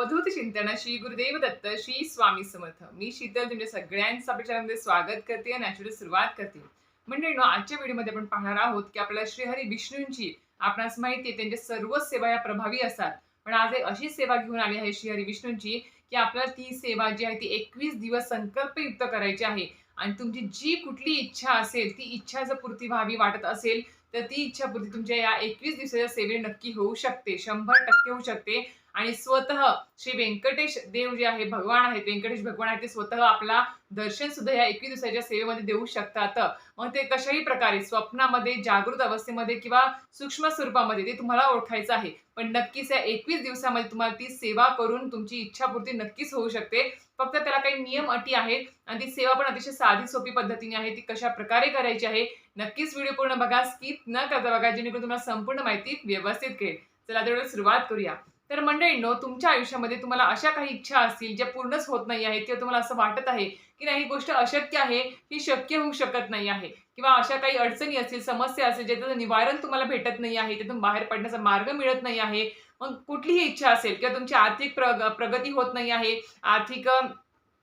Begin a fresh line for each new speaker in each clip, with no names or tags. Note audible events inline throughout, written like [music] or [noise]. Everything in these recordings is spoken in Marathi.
अवधूत चिंतन श्री गुरुदेव दत्त श्री स्वामी समर्थ. मी शीतल तुमच्या सगळ्यांचं आपल्या चॅनलमध्ये स्वागत करते आणि ॲक्च्युली सुरुवात करते. मंडळीनो आजच्या व्हिडिओमध्ये आपण पाहणार आहोत की आपल्या श्रीहरी विष्णूंची आपणास माहिती आहे त्यांच्या सर्व सेवा या प्रभावी असतात. पण आज एक अशी सेवा घेऊन आली आहे श्रीहरी विष्णूंची की आपल्याला ती सेवा जी आहे ती एकवीस दिवस संकल्पयुक्त करायची आहे. आणि तुमची जी कुठली इच्छा असेल ती इच्छा जर पूर्ती व्हावी वाटत असेल तर ती इच्छा पूर्ती तुमच्या या एकवीस दिवसाच्या सेवे नक्की होऊ शकते. शंभर टक्के होऊ शकते. आणि स्वतः श्री व्यंकटेश देव जे आहे भगवान आहेत व्यंकटेश भगवान आहेत ते स्वतः आपला दर्शन सुद्धा या एकवीस दिवसाच्या सेवेमध्ये देऊ शकतात. मग ते कशाही प्रकारे स्वप्नामध्ये जागृत अवस्थेमध्ये किंवा सूक्ष्म स्वरूपामध्ये ते तुम्हाला ओळखायचं आहे. पण नक्कीच या एकवीस दिवसामध्ये तुम्हाला ती सेवा करून तुमची इच्छापूर्ती नक्कीच होऊ शकते. फक्त त्याला काही नियम अटी आहेत आणि ती सेवा पण अतिशय साधी सोपी पद्धतीने आहे. ती कशा प्रकारे करायची आहे नक्कीच व्हिडिओ पूर्ण बघा स्किप न करता बघा जेणेकरून तुम्हाला संपूर्ण माहिती व्यवस्थित कळेल. चला तेवढं सुरुवात करूया. तर मंडळींनो तुमच्या आयुष्यामध्ये तुम्हाला अशा काही इच्छा असतील ज्या पूर्णच होत नाही आहेत किंवा तुम्हाला असं वाटत आहे की नाही ही गोष्ट अशक्य आहे ही शक्य होऊ शकत नाही आहे किंवा अशा काही अडचणी असतील समस्या असेल ज्याचं निवारण तुम्हाला भेटत नाही आहे त्यातून बाहेर पडण्याचा मार्ग मिळत नाही आहे मग कुठलीही इच्छा असेल किंवा तुमची आर्थिक प्रग प्रगती होत नाही आहे आर्थिक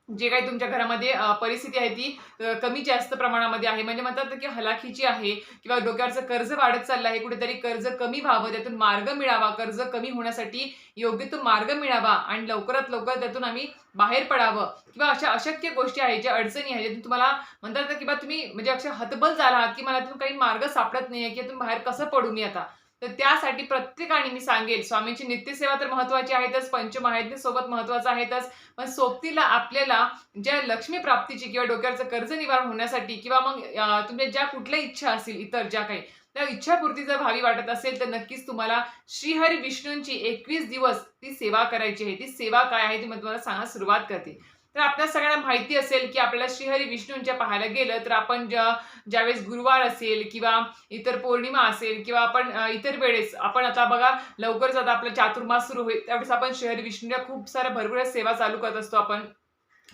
जे काही तुमच्या घरामध्ये परिस्थिती आहे ती कमी जास्त प्रमाणामध्ये आहे. म्हणजे म्हणतात की हलाखीची आहे किंवा डोक्यावरचं कर्ज वाढत चाललं आहे कुठेतरी कर्ज कमी व्हावं त्यातून मार्ग मिळावा कर्ज कमी होण्यासाठी योग्य तो मार्ग मिळावा आणि लवकरात लवकर त्यातून आम्ही बाहेर पडावं. किंवा अशा अशक्य गोष्टी आहेत ज्या अडचणी आहेत ज्यातून तुम्हाला म्हणतात किंवा तुम्ही म्हणजे अक्षर हतबल झाला आहात की मला तुम्ही काही मार्ग सापडत नाही आहे की तुम्ही बाहेर कसं पडू मी आता? तर त्यासाठी प्रत्येकाने मी सांगेल स्वामींची नित्यसेवा तर महत्वाची आहेतच पंचमहायज्ञ सोबत महत्वाचं आहेतच पण सोबतीला आपल्याला ज्या लक्ष्मी प्राप्तीची किंवा डोक्याचं कर्ज निवारण होण्यासाठी किंवा मग तुमच्या ज्या कुठल्या इच्छा असतील इतर ज्या काही त्या इच्छापूर्ती जर भावी वाटत असेल तर नक्कीच तुम्हाला श्रीहरी विष्णूंची एकवीस दिवस ती सेवा करायची आहे. ती सेवा काय आहे ती मी तुम्हाला सांगा सुरुवात करते. तर आपल्या सगळ्यांना माहिती असेल की आपल्याला श्रीहरी विष्णूंच्या पाहायला गेलं तर आपण ज्या ज्यावेळेस गुरुवार असेल किंवा इतर पौर्णिमा असेल किंवा आपण इतर वेळेस आपण आता बघा लवकरच आता आपला चातुर्मास सुरू होईल त्यावेळेस आपण श्रीहरी विष्णूच्या खूप साऱ्या भरपूर सेवा चालू करत असतो आपण.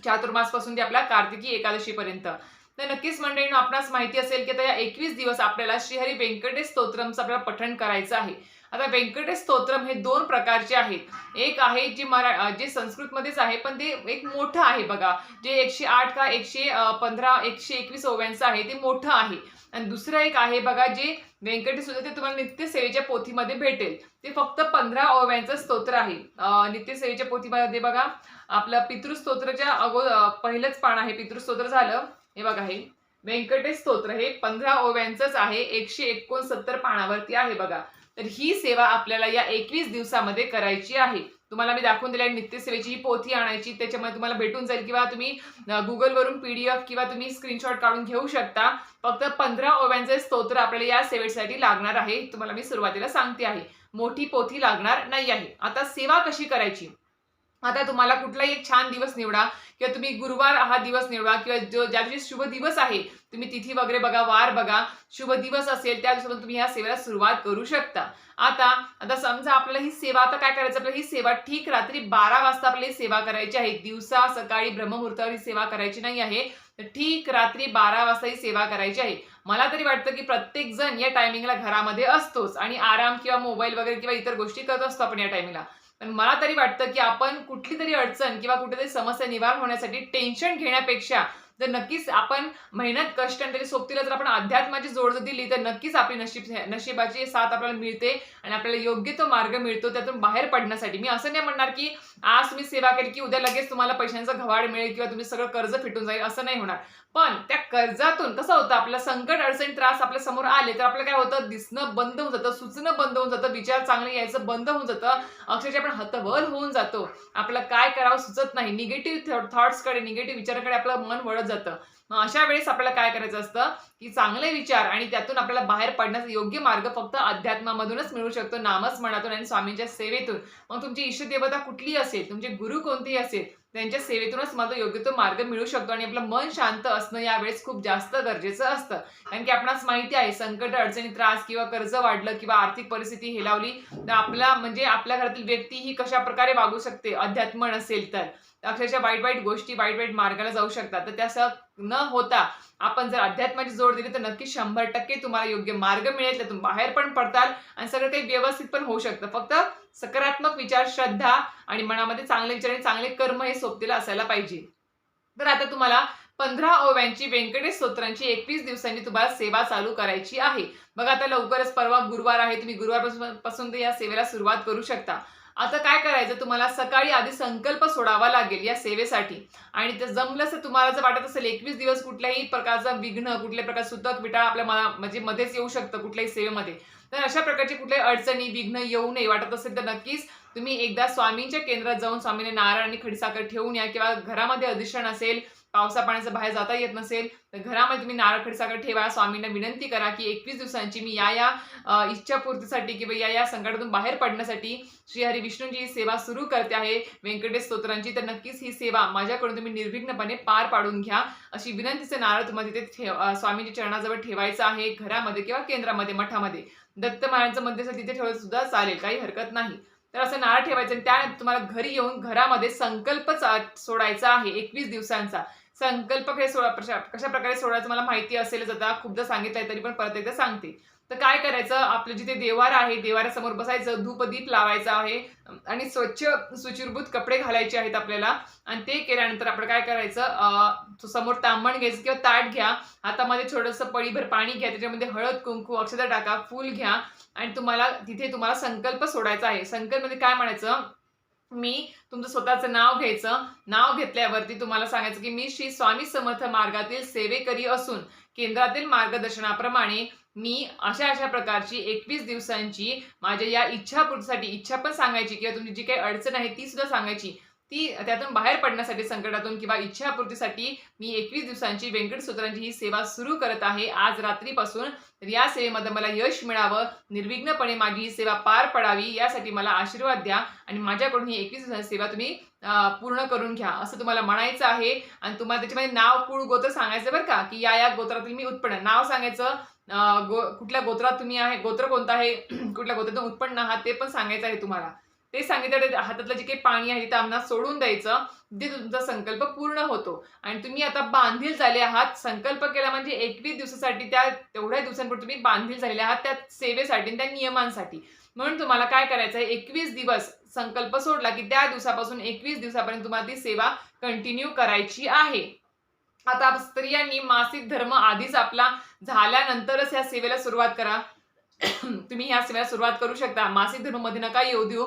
चातुर्मासपासून ते आपल्या कार्तिकी एकादशीपर्यंत. तर नक्कीच मंडळीनं आपणास माहिती असेल की आता या एकवीस दिवस आपल्याला श्रीहरी व्यंकटेश स्तोत्रमचं आपल्याला पठण करायचं आहे. आता व्यंकटेश स्तोत्रम हे दोन प्रकारचे आहेत. एक आहे जे मरा जे संस्कृतमध्येच आहे पण ते एक मोठं आहे बघा. जे एकशे आठ का एकशे पंधरा एकशे एकवीस ओव्यांचं आहे ते मोठं आहे. आणि दुसरं एक आहे बघा जे व्यंकटेश सुद्धा ते तुम्हाला नित्यसेवेच्या पोथीमध्ये भेटेल. ते फक्त पंधरा ओव्यांचं स्तोत्र आहे. नित्यसेवेच्या पोथीमध्ये बघा आपलं पितृस्तोत्रच्या अगो पहिलंच पान आहे. पितृस्तोत्र झालं. हे बघा हे. व्यंकटेश स्तोत्र हे पंधरा ओव्यांचंच आहे. एकशे एकोणसत्तर पानावरती आहे बघा. तर ही सेवा आपल्याला या एकवीस दिवसामध्ये करायची आहे. तुम्हाला मी दाखवून दिल्या नित्यसेवेची. ही पोथी आणायची. त्याच्यामध्ये तुम्हाला भेटून जाईल किंवा तुम्ही गुगलवरून पीडीएफ किंवा तुम्ही स्क्रीनशॉट काढून घेऊ शकता. फक्त पंधरा ओव्यांचे स्तोत्र आपल्याला या सेवेसाठी लागणार आहे. तुम्हाला मी सुरुवातीला सांगते आहे. मोठी पोथी लागणार नाही आहे. आता सेवा कशी करायची? आता तुम्हाला कुठलाही एक छान दिवस निवडा किंवा तुम्ही गुरुवार हा दिवस निवडा किंवा जो ज्या दिवशी शुभ दिवस आहे तुम्ही तिथी वगैरे बघा वार बघा शुभ दिवस असेल त्या दिवसापासून तुम्ही ह्या सेवेला सुरुवात करू शकता. आता आता समजा आपल्याला ही सेवा आता काय करायचं? आपल्याला ही सेवा ठीक रात्री बारा वाजता आपल्याला सेवा करायची आहे. दिवसा सकाळी ब्रह्ममुहूर्तावर ही सेवा करायची नाही आहे. तर ठीक रात्री बारा वाजता ही सेवा करायची आहे. मला तरी वाटतं की प्रत्येक जण या टायमिंगला घरामध्ये असतोच आणि आराम किंवा मोबाईल वगैरे किंवा इतर गोष्टी करत असतो आपण या टायमिंगला पण मला तरी वाटतं की आपण कुठली तरी अडचण किंवा कुठेतरी समस्या निवारण होण्यासाठी टेन्शन घेण्यापेक्षा जर नक्कीच आपण मेहनत कष्ट आणि तरी सोबतीला जर आपण अध्यात्माची जोड जर दिली तर नक्कीच आपली नशीब नशिबाची साथ आपल्याला मिळते आणि आपल्याला योग्य तो मार्ग मिळतो त्यातून बाहेर पडण्यासाठी. मी असं नाही म्हणणार की आज तुम्ही सेवा केली की उद्या लगेच तुम्हाला पैशांचा घवाड मिळेल किंवा तुम्ही सगळं कर्ज फिटून जाईल असं नाही होणार. पण त्या कर्जातून कसं होतं आपलं संकट अडचणी त्रास आपल्यासमोर आले तर आपलं काय होतं? दिसणं बंद होऊन जातं सुचणं बंद होऊन जातं विचार चांगले यायचं बंद होऊन जातं अक्षरशः आपण हतबल होऊन जातो. आपलं काय करावं सुचत नाही निगेटिव्ह थॉट्सकडे निगेटिव्ह विचाराकडे आपलं मन वळत जातं. मग अशा वेळेस आपल्याला काय करायचं असतं की चांगले विचार आणि त्यातून आपल्याला बाहेर पडण्याचा योग्य मार्ग फक्त अध्यात्मामधूनच मिळू शकतो नामस्मरणातून आणि स्वामींच्या सेवेतून. मग तुमची इष्टदेवता कुठली असेल तुमचे गुरु कोणती असेल त्यांच्या सेवेतूनच मला योग्य तो मार्ग मिळू शकतो आणि आपलं मन शांत असणं यावेळेस खूप जास्त गरजेचं असतं. कारण की आपणास माहिती आहे संकट अडचणी त्रास किंवा कर्ज वाढलं किंवा आर्थिक परिस्थिती हेलावली तर आपला म्हणजे आपल्या घरातील व्यक्ती ही कशा प्रकारे वागू शकते? अध्यात्म नसेल तर. अक्षरशः वाईट वाईट गोष्टी वाईट वाईट मार्गाला जाऊ शकतात. तर त्यासं न होता आपण जर अध्यात्माची जोड दिली तर नक्की शंभर टक्के तुम्हाला योग्य मार्ग मिळेल. त्यातून बाहेर पण पडताल आणि सगळं काही व्यवस्थित पण होऊ शकतं. फक्त सकारात्मक विचार श्रद्धा आणि मनामध्ये चांगले विचार आणि चांगले कर्म हे सोबतीला असायला पाहिजे. तर आता तुम्हाला पंधरा ओव्यांची व्यंकटेश स्तोत्रांची एकवीस दिवसांनी तुम्हाला सेवा चालू करायची आहे. बघा आता लवकरच परवा गुरुवार आहे तुम्ही गुरुवारपासून पासून तर या सेवेला सुरुवात करू शकता. आता काय करायचं? तुम्हाला सकाळी आधी संकल्प सोडावा लागेल या सेवेसाठी. आणि ते जमलं तर तुम्हाला जर वाटत असेल एकवीस दिवस कुठल्याही प्रकारचा विघ्न कुठल्याही प्रकार सुतक विटाळ आपल्या मला म्हणजे मध्येच येऊ शकतं कुठल्याही सेवेमध्ये. तर अशा प्रकारची कुठल्याही अडचणी विघ्न येऊ नये वाटत असेल तर नक्कीच तुम्ही एकदा स्वामींच्या केंद्रात जाऊन स्वामीने नारळ आणि खडीसाखर ठेवून या किंवा घरामध्ये अधिष्ठान असेल पावसा पाण्याचं बाहेर जाता येत नसेल तर घरामध्ये तुम्ही नारळ खडीसाखर ठेवा. स्वामींना विनंती करा की एकवीस दिवसांची मी या या इच्छापूर्तीसाठी किंवा या या संकटातून बाहेर पडण्यासाठी श्री हरी विष्णूंची ही सेवा सुरू करते आहे. व्यंकटेश स्तोत्रांची तर नक्कीच ही सेवा माझ्याकडून तुम्ही निर्विघ्नपणे पार पाडून घ्या. अशी विनंतीचं नारळ तुम्हाला तिथे ठेव स्वामींच्या चरणाजवळ ठेवायचं आहे घरामध्ये किंवा केंद्रामध्ये मठामध्ये. दत्त महाराजांचं मंदिर तिथे ठेवलं सुद्धा चालेल काही हरकत नाही. तर असं नारळ ठेवायचं आणि त्या तुम्हाला घरी येऊन घरामध्ये संकल्प सोडायचा आहे एकवीस दिवसांचा. संकल्प हे सोळा कशा कशा प्रकारे सोडायचं मला माहिती असेलच आता खूपदा सांगितलंय तरी पण परत एकदा सांगते. तर काय करायचं आपलं जिथे देवार आहे देवाऱ्यासमोर बसायचं धूपदीप लावायचं आहे आणि स्वच्छ सुचिरभूत कपडे घालायचे आहेत आपल्याला आणि ते केल्यानंतर आपण काय करायचं समोर तांबण घ्यायचं किंवा ताट घ्या हातामध्ये छोटंसं पळीभर पाणी घ्या त्याच्यामध्ये हळद कुंकू अक्षता टाका फूल घ्या आणि तुम्हाला तिथे तुम्हाला संकल्प सोडायचा आहे. संकल्प म्हणजे काय म्हणायचं मी तुमचं स्वतःचं नाव घ्यायचं. नाव घेतल्यावरती तुम्हाला सांगायचं की मी श्री स्वामी समर्थ मार्गातील सेवेकरी असून केंद्रातील मार्गदर्शनाप्रमाणे मी अशा अशा प्रकारची एकवीस दिवसांची माझ्या या इच्छापूर्तीसाठी इच्छा पण सांगायची किंवा तुमची जी काही अडचण आहे ती सुद्धा सांगायची. ती त्यातून बाहेर पडण्यासाठी संकटातून किंवा इच्छापूर्तीसाठी मी एकवीस दिवसांची व्यंकट सूत्रांची ही सेवा सुरू करत आहे. आज रात्रीपासून तर या सेवेमध्ये मला यश मिळावं निर्विघ्नपणे माझी ही सेवा पार पडावी यासाठी मला आशीर्वाद द्या आणि माझ्याकडून ही एकवीस दिवसांची सेवा तुम्ही पूर्ण करून घ्या असं तुम्हाला म्हणायचं आहे. आणि तुम्हाला त्याच्यामध्ये नाव कुळ गोत्र सांगायचं बरं का? की या या गोत्रातील मी उत्पन्न. नाव सांगायचं गो कुठल्या गोत्रात तुम्ही आहे गोत्र कोणतं आहे [clears throat] कुठल्या गोत्रातून उत्पन्न आहात ते पण सांगायचं आहे तुम्हाला. ते सांगितलं हातातलं जे काही पाणी आहे ते आम्हाला सोडून द्यायचं. ते तुमचा संकल्प पूर्ण होतो. आणि तुम्ही आता बांधील झाले आहात. संकल्प केला म्हणजे एकवीस दिवसासाठी त्या तेवढ्या दिवसांपूर्वी तुम्ही बांधील झालेले आहात त्या सेवेसाठी त्या नियमांसाठी. म्हणून तुम्हाला काय करायचं आहे? एकवीस दिवस संकल्प सोडला की त्या दिवसापासून एकवीस दिवसापर्यंत तुम्हाला ती सेवा कंटिन्यू करायची आहे. आता स्त्रियांनी मासिक धर्म आधीच आपला झाल्यानंतरच ह्या सेवेला सुरुवात करा. तुम्ही ह्या सेवेला सुरुवात करू शकता. मासिक धर्ममध्ये नका येऊ देऊ.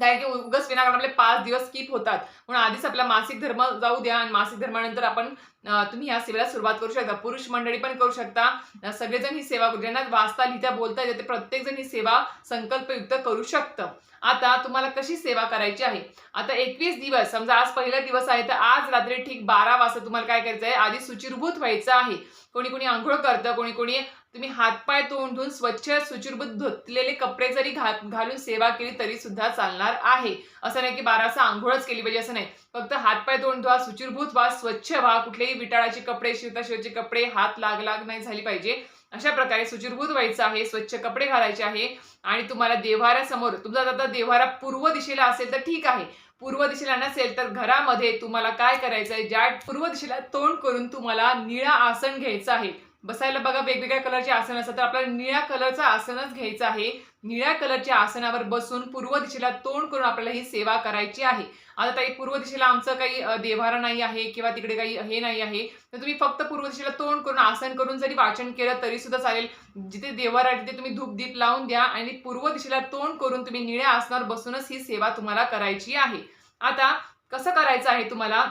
कारण की उगच विनाकारण आपले पाच दिवस स्किप होतात. म्हणून आधीच आपला मासिक धर्म जाऊ द्या आणि मासिक धर्मानंतर आपण तुम्ही ह्या सेवेला सुरुवात करू शकता. पुरुष मंडळी पण करू शकता. सगळेजण ही सेवा करू. ज्यांना वाचता लिहिता बोलता येते प्रत्येकजण ही सेवा संकल्पयुक्त करू शकतं. आता तुम्हाला कशी सेवा करायची आहे? आता एकवीस दिवस समजा आज पहिला दिवस आहे तर आज रात्री ठीक बारा वाजता तुम्हाला काय करायचं आहे आधी सुचिरभूत व्हायचं आहे. कोणी कोणी आंघोळ करतं कोणी कोणी तुम्ही हातपाय तोंड धुवून स्वच्छ सुचिरभूत धुतलेले कपडे जरी घा घालून सेवा केली तरी सुद्धा चालणार आहे. असं नाही की बारासा आंघोळच केली पाहिजे असं नाही. फक्त हातपाय तोंड धुवा सुचिरभूत व्हा स्वच्छ व्हा. कुठलेही विटाळाचे कपडे शिवता कपडे हात लाग लाग नाही झाली पाहिजे. अशा प्रकारे सुचिरभूत व्हायचं आहे स्वच्छ कपडे घालायचे आहे आणि तुम्हाला देव्हाऱ्यासमोर तुमचा आता देव्हारा पूर्व दिशेला असेल तर ठीक आहे. पूर्व दिशेला नसेल तर घरामध्ये तुम्हाला काय करायचं आहे ज्या पूर्व दिशेला तोंड करून तुम्हाला निळा आसन घ्यायचं आहे. बसायला बघा वेगवेगळ्या कलरचे आसन असतात. तर आपल्याला निळ्या कलरचं आसनच घ्यायचं आहे. निळ्या कलरच्या आसनावर बसून पूर्व दिशेला तोंड करून आपल्याला ही सेवा करायची आहे. आता ताई पूर्व दिशेला आमचं काही देवारा नाही आहे किंवा तिकडे काही हे नाही आहे. तर तुम्ही फक्त पूर्व दिशेला तोंड करून आसन करून जरी वाचन केलं तरी सुद्धा चालेल. जिथे देव्हारा तिथे तुम्ही धूप दीप लावून द्या आणि पूर्व दिशेला तोंड करून तुम्ही निळ्या आसनावर बसूनच ही सेवा तुम्हाला करायची आहे. आता कसं करायचं आहे तुम्हाला?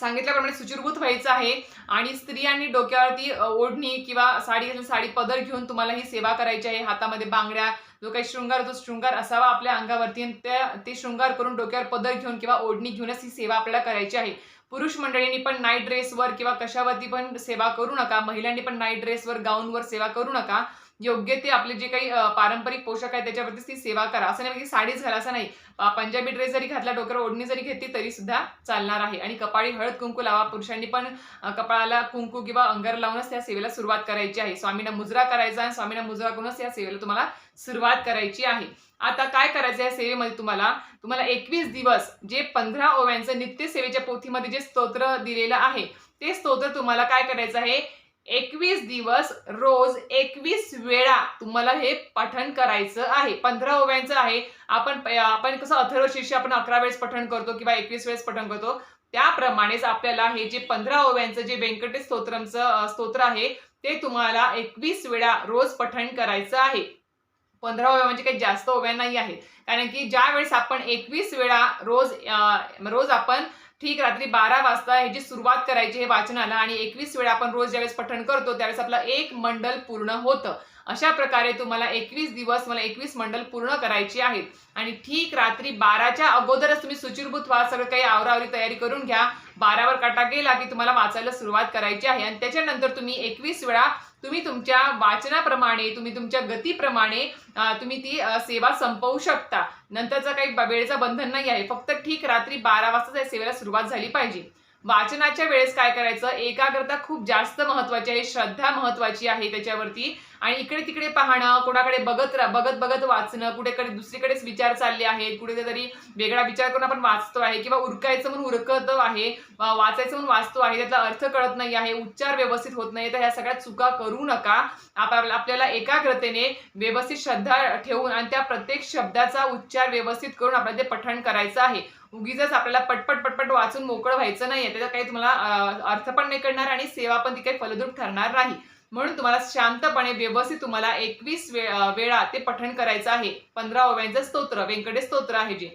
सांगितल्याप्रमाणे सुचिरभूत व्हायचं आहे. आणि स्त्रियांनी डोक्यावरती ओढणी किंवा साडी असेल साडी पदर घेऊन तुम्हाला ही सेवा करायची आहे. हातामध्ये बांगड्या जो काही शृंगार तो शृंगार असावा आपल्या अंगावरती आणि त्या ते शृंगार करून डोक्यावर पदर घेऊन किंवा ओढणी घेऊनच ही सेवा आपल्याला करायची आहे. पुरुष मंडळींनी पण नाईट ड्रेसवर किंवा कशावरती पण सेवा करू नका. महिलांनी पण नाईट ड्रेसवर गाऊनवर सेवा करू नका. योग्य ते आपले जे काही पारंपरिक पोशाख आहे त्याच्यावरतीच ती सेवा करा. असं नाही की साडीच घाला असं नाही. पंजाबी ड्रेस जरी घातला डोक्यावर ओढणी जरी घेतली तरी सुद्धा चालणार आहे. आणि कपाळी हळद कुंकू लावा. पुरुषांनी पण कपाळाला कुंकू किंवा अंगार लावूनच त्या सेवेला सुरुवात करायची आहे. स्वामींना मुजरा करायचा आणि स्वामींना मुजरा करूनच या सेवेला तुम्हाला सुरुवात करायची आहे. आता काय करायचं या सेवेमध्ये तुम्हाला? तुम्हाला एकवीस दिवस जे पंधरा ओव्यांचं नित्य सेवेच्या पोथीमध्ये जे स्तोत्र दिलेलं आहे ते स्तोत्र तुम्हाला काय करायचं आहे? एकवीस दिवस रोज एकवीस वेळा तुम्हाला हे पठण करायचं आहे. पंधरा ओव्यांचं आहे. आपण आपण कसं अथर्व शिष्य आपण अकरा वेळेस पठण करतो किंवा एकवीस वेळेस पठण करतो. त्याप्रमाणेच आपल्याला हे जे पंधरा ओव्यांचं जे व्यंकटेश स्तोत्रमचं स्तोत्र आहे ते तुम्हाला एकवीस वेळा रोज पठण करायचं आहे. पंधरा ओव्या म्हणजे काही जास्त ओव्या नाही आहेत. कारण की ज्या वेळेस आपण एकवीस वेळा रोज रोज आपण ठीक रात्री बारा वाजता ह्याची सुरुवात करायची हे वाचनाला आणि एकवीस वेळा आपण रोज ज्यावेळेस पठण करतो त्यावेळेस आपलं एक मंडल पूर्ण होतं. अशा प्रकारे तुम्हाला एकवीस दिवस मला एकवीस मंडल पूर्ण करायची आहेत. आणि ठीक रात्री बाराच्या अगोदरच तुम्ही सुचिरभूत व्हा सगळं काही आवरावरी तयारी करून घ्या. बारावर काटा गेला की तुम्हाला वाचायला सुरुवात करायची आहे. आणि त्याच्यानंतर तुम्ही एकवीस वेळा तुम्ही तुमच्या वाचनाप्रमाणे तुम्ही तुमच्या गतीप्रमाणे तुम्ही ती सेवा संपवू शकता. नंतरचा काही वेळेचा वेळेचं बंधन नाही आहे. फक्त ठीक रात्री बारा वाजता या सेवेला सुरुवात झाली पाहिजे. वाचनाच्या वेळेस काय करायचं? एकाग्रता खूप जास्त महत्वाची आहे श्रद्धा महत्वाची आहे त्याच्यावरती. आणि इकडे तिकडे पाहणं कोणाकडे बघत रा- बघत बघत वाचणं कुठेकडे दुसरीकडेच विचार चालले आहेत कुठेतरी वेगळा विचार करून आपण वाचतो आहे किंवा उरकायचं म्हणून उरकत आहे वाचायचं म्हणून वाचतो आहे त्यातला अर्थ कळत नाही आहे उच्चार व्यवस्थित होत नाही तर ह्या सगळ्या चुका करू नका. आपल्याला आपल्याला एकाग्रतेने व्यवस्थित श्रद्धा ठेवून आणि त्या प्रत्येक शब्दाचा उच्चार व्यवस्थित करून आपल्याला ते पठण करायचं आहे. उगीच आपल्याला पटपट पटपट वाचून मोकळं व्हायचं नाहीये. त्याचा काही तुम्हाला अर्थ पण नाही कळणार आणि सेवा पण ती काही फलद्रूप ठरणार नाही. म्हणून तुम्हाला शांतपणे व्यवस्थित तुम्हाला एकवीस वे वेळा ते पठण करायचं आहे. पंधरा ओव्यांचं स्तोत्र व्यंकटेश स्तोत्र आहे जे.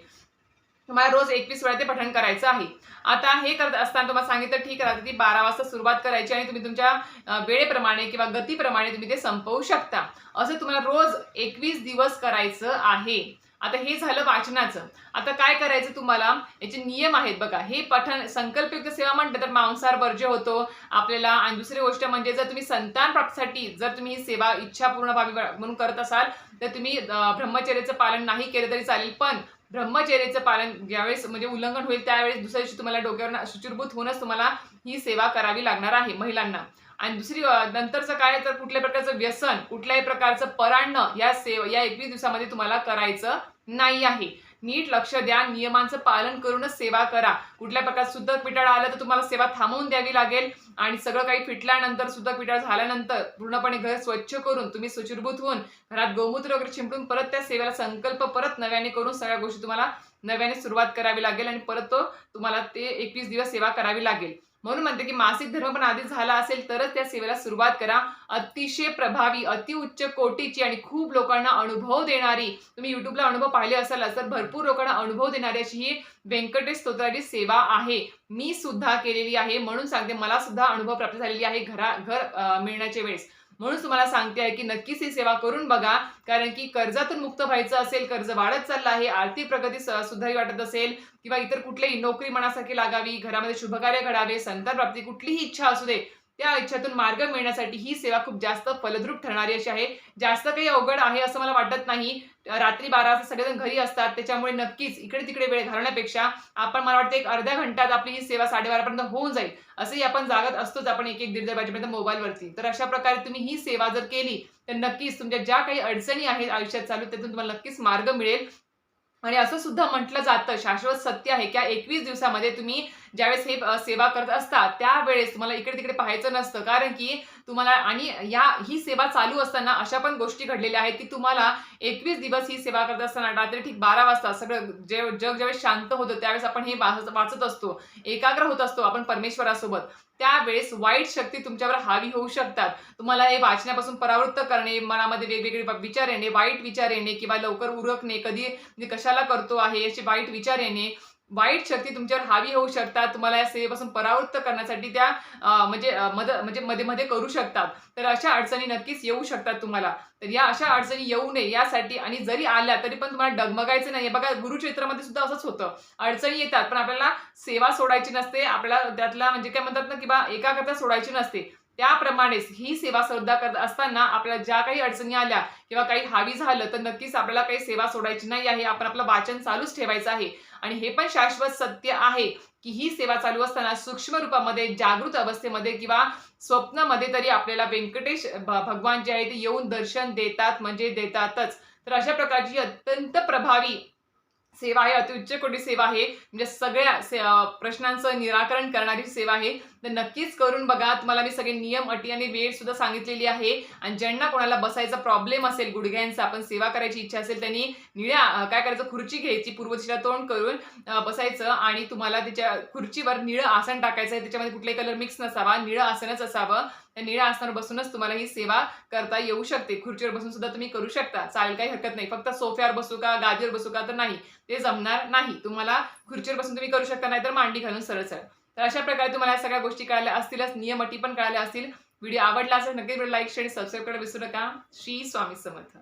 तुम्हाला रोज एकवीस वेळा ते पठण करायचं आहे. आता हे करत असताना तुम्हाला सांगितलं ठीक आहे ती बारा वाजता सुरुवात करायची आणि तुम्ही तुमच्या वेळेप्रमाणे किंवा गतीप्रमाणे तुम्ही ते संपवू शकता. असं तुम्हाला रोज एकवीस दिवस करायचं आहे. आता हे झालं वाचनाचं. आता काय करायचं तुम्हाला? याचे नियम आहेत बघा. हे पठन संकल्पयुक्त सेवा म्हणतं तर मांसाहार वर्ज्य होतो. आपल्याला आणि दुसरी गोष्ट म्हणजे जर तुम्ही संतान प्राप्तीसाठी जर तुम्ही ही सेवा इच्छा पूर्ण व्हावी म्हणून करत असाल तर तुम्ही ब्रह्मचर्याचं पालन नाही केलं तरी चालेल. पण ब्रह्मचर्याचं पालन ज्यावेळेस म्हणजे उल्लंघन होईल त्यावेळेस दुसऱ्या दिवशी तुम्हाला डोक्यावर शुचिरभूत होऊनच तुम्हाला ही सेवा करावी लागणार आहे महिलांना. आणि दुसरी नंतरचं काय तर कुठल्या प्रकारचं व्यसन कुठल्याही प्रकारचं पराणणं या सेव या एकवीस दिवसामध्ये तुम्हाला करायचं नाही आहे. नीट लक्ष द्या नियमांचं पालन करूनच सेवा करा. कुठल्या प्रकारचं सुद्धा पिटाळा आलं तर तुम्हाला सेवा थांबवून द्यावी लागेल. आणि सगळं काही फिटल्यानंतर सुद्धा पिटाळ झाल्यानंतर पूर्णपणे घर स्वच्छ करून तुम्ही सुचिरभूत होऊन घरात गोमूत्र वगैरे चिंपडून परत त्या सेवेला संकल्प परत नव्याने करून सगळ्या गोष्टी तुम्हाला नव्याने सुरुवात करावी लागेल. आणि परत तो तुम्हाला ते एकवीस दिवस सेवा करावी लागेल. म्हणून म्हणते की मासिक धर्म पण आधी झाला असेल तरच त्या सेवेला सुरुवात करा. अतिशय प्रभावी अतिउच्च कोटीची आणि खूप लोकांना अनुभव देणारी तुम्ही युट्यूबला अनुभव पाहिले असाल तर भरपूर लोकांना अनुभव देणारी अशी ही व्यंकटेश स्तोत्राची सेवा आहे. मी सुद्धा केलेली आहे म्हणून सांगते मला सुद्धा अनुभव प्राप्त झालेली आहे घरा घर मिळण्याच्या वेळेस. म्हणून तुम्हाला सांगते आहे की नक्कीच ही सेवा करून बघा. कारण की कर्जातून मुक्त व्हायचं असेल कर्ज वाढत चाललं आहे आर्थिक प्रगती स- सुधारी वाटत असेल किंवा इतर कुठलीही नोकरी मनासारखी लागावी घरामध्ये शुभकार्य घडावे संतान प्राप्ती कुठलीही इच्छा असू दे त्या इच्छातून मार्ग मिळण्यासाठी ही सेवा खूप जास्त फलद्रूप ठरणारी अशी आहे. जास्त काही अवघड आहे असं मला वाटत नाही. रात्री बारा वाजता सगळेजण घरी असतात. त्याच्यामुळे नक्कीच इकडे तिकडे वेळ घालवण्यापेक्षा आपण मला वाटतं एक अर्ध्या घंट्यात आपली ही सेवा साडेबारापर्यंत होऊन जाईल. असंही आपण जागत असतोच आपण एक एक दीड दीड वाजेपर्यंत मोबाईलवरती. तर अशा प्रकारे तुम्ही ही सेवा जर केली तर नक्कीच तुमच्या ज्या काही अडचणी आहेत आयुष्यात चालू त्यातून तुम्हाला नक्कीच मार्ग मिळेल. आणि असं सुद्धा म्हटलं जातं शाश्वत सत्य आहे की एकवीस दिवसामध्ये तुम्ही ज्यावेळेस हे सेवा करत असता त्यावेळेस तुम्हाला इकडे तिकडे पाहायचं नसतं. कारण की तुम्हाला आणि या ही सेवा चालू असताना अशा पण गोष्टी घडलेल्या आहेत की तुम्हाला एकवीस दिवस ही सेवा करत असताना रात्री ठीक बारा वाजता सगळं जे जग ज्यावेळेस शांत होतं त्यावेळेस आपण हे वाचत वाचत असतो एकाग्र होत असतो आपण परमेश्वरासोबत त्यावेळेस वाईट शक्ती तुमच्यावर हावी होऊ शकतात. तुम्हाला हे वाचण्यापासून परावृत्त करणे मनामध्ये वेगवेगळे विचार येणे वाईट विचार येणे किंवा लवकर उरकणे कधी मी कशाला करतो आहे असे वाईट विचार येणे वाईट शक्ती तुमच्यावर हावी होऊ शकतात. तुम्हाला या सेवेपासून परावृत्त करण्यासाठी त्या म्हणजे मद मदत म्हणजे मध्ये मध्ये करू शकतात. तर अशा अडचणी नक्कीच येऊ शकतात तुम्हाला. तर या अशा अडचणी येऊ नये यासाठी आणि जरी आल्या तरी पण तुम्हाला डगमगायचं नाही बघा गुरुक्षेत्रामध्ये सुद्धा असंच होतं. अडचणी येतात पण आपल्याला सेवा सोडायची नसते. आपल्याला त्यातला म्हणजे काय म्हणतात ना की बा एकाग्रता सोडायची नसते. त्याप्रमाणेच ही सेवा सुद्धा करत असताना आपल्याला ज्या काही अडचणी आल्या किंवा काही हावी झालं तर नक्कीच आपल्याला काही सेवा सोडायची नाही आहे. आपण आपलं वाचन चालूच ठेवायचं आहे. आणि हे पण शाश्वत सत्य आहे की ही सेवा चालू असताना सूक्ष्म रूपामध्ये जागृत अवस्थेमध्ये किंवा स्वप्नामध्ये तरी आपल्याला व्यंकटेश भगवान जे आहे ते येऊन दर्शन देतात म्हणजे देतातच. तर अशा प्रकारची अत्यंत प्रभावी सेवा आहे अतिउच्च कोटी सेवा आहे. म्हणजे सगळ्या से- प्रश्नांचं निराकरण करणारी सेवा आहे. तर नक्कीच करून बघा. तुम्हाला मी सगळे नियम अटी आणि वेळ सुद्धा सांगितलेली आहे. आणि ज्यांना कोणाला बसायचा प्रॉब्लेम असेल गुडघ्यांचा आपण सेवा करायची इच्छा असेल त्यांनी निळ्या काय करायचं खुर्ची घ्यायची पूर्वदिशेला तोंड करून बसायचं आणि तुम्हाला त्याच्या खुर्चीवर निळं आसन टाकायचं आहे. त्याच्यामध्ये कुठलाही कलर मिक्स नसावा निळं आसनच असावं. त्या निळ्या आसनावर बसूनच तुम्हाला ही सेवा करता येऊ शकते. खुर्चीवर बसून सुद्धा तुम्ही करू शकता. चालेल काही हरकत नाही. फक्त सोफ्यावर बसू का गादीवर बसू का तर नाही. ते जमणार नाही. तुम्हाला खुर्चीवर बसून तुम्ही करू शकता नाही तर मांडी घालून सरळ सरळ. तर अशा प्रकारे तुम्हाला या सगळ्या गोष्टी कळाल्या असतीलच नियम अटी पण कळाल्या असतील. व्हिडिओ आवडला असेल नक्की लाईक शेअर सबस्क्राईब करायला विसरू नका. श्री स्वामी समर्थ.